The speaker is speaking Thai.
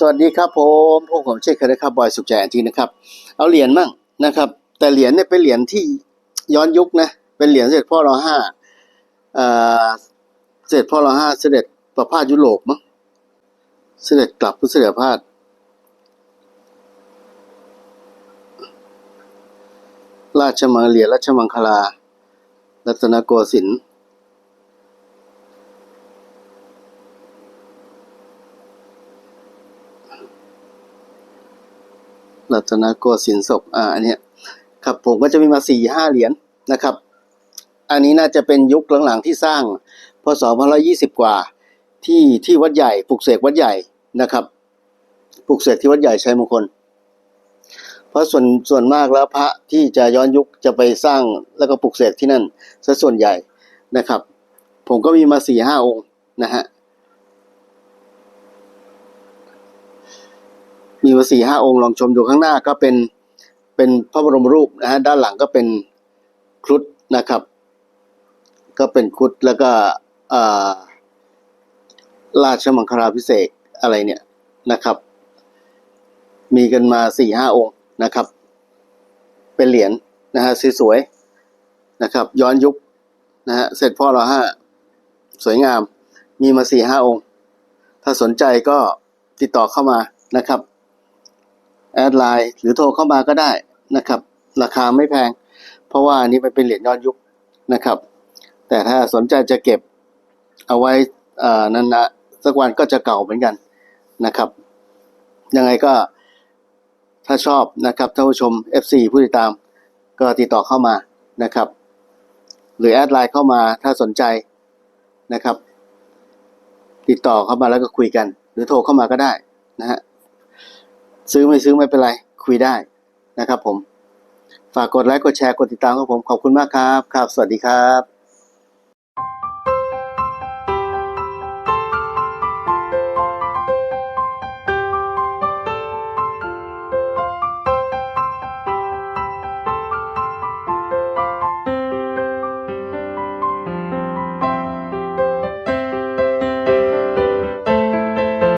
สวัสดีครับผมพวกผมเช่นเคยนะครับบอยสุขใจอันทีนะครับ เอาเหรียญมั่งนะครับ แต่เหรียญเนี่ยเป็นเหรียญที่ย้อนยุคนะเป็นเหรียญเสด็จพ่อรอห้าเอ่อเสด็จพ่อรอห้าเสด็จประพาสยุโรปมั้งเสด็จกลับพุทธเสด็จประพาสราชมังเหรียญราชมังคลา รัตนโกสินทร์ รัตนโกสินทร์ศพอ่าอันเนี้ยครับผมก็จะมีมาสี่ห้าเหรียญนะครับ อันนี้น่าจะเป็นยุคหลังๆที่สร้างพศพันร้อยี่สิบกว่าที่ที่วัดใหญ่ปลุกเสกวัดใหญ่นะครับปลุกเสกที่วัดใหญ่ชัยมงคล เพราะส่วนส่วนมากแล้วพระที่จะย้อนยุคจะไปสร้างแล้วก็ปลุกเสกที่นั่นซะส่วนใหญ่นะครับ ผมก็มีมาสี่ห้าองค์นะฮะ มีมาสี่ห้าองค์ลองชมดูข้างหน้าก็เป็นเป็นพระบรมรูปนะฮะด้านหลังก็เป็นครุฑนะครับ ก็เป็นครุฑแล้วก็อ่าราชมังคลาพิเศษอะไรเนี่ยนะครับ มีกันมาสี่ห้าองค์นะครับ เป็นเหรียญนะฮะสวยๆนะครับ ย้อนยุคนะฮะเสร็จพ่อเราห้าสวยงาม มีมาสี่ห้าองค์ ถ้าสนใจก็ติดต่อเข้ามานะครับ แอดไลน์หรือโทรเข้ามาก็ได้นะครับ ราคาไม่แพง เพราะว่าอันนี้มันเป็นเหรียญยอนยุคนะครับ แต่ถ้าสนใจจะเก็บเอาไว้นั้นนะสักวันก็จะเก่าเหมือนกันนะครับ ยังไงก็ถ้าชอบนะครับท่านผู้ชม FC ผู้ติดตาม ก็ติดต่อเข้ามานะครับ หรือแอดไลน์เข้ามาถ้าสนใจนะครับ ติดต่อเข้ามาแล้วก็คุยกัน หรือโทรเข้ามาก็ได้นะฮะ ซื้อไม่ซื้อไม่เป็นไร คุยได้นะครับผม ฝากกดไลค์กดแชร์กดติดตามครับผมขอบคุณมากครับ ครับ สวัสดีครับ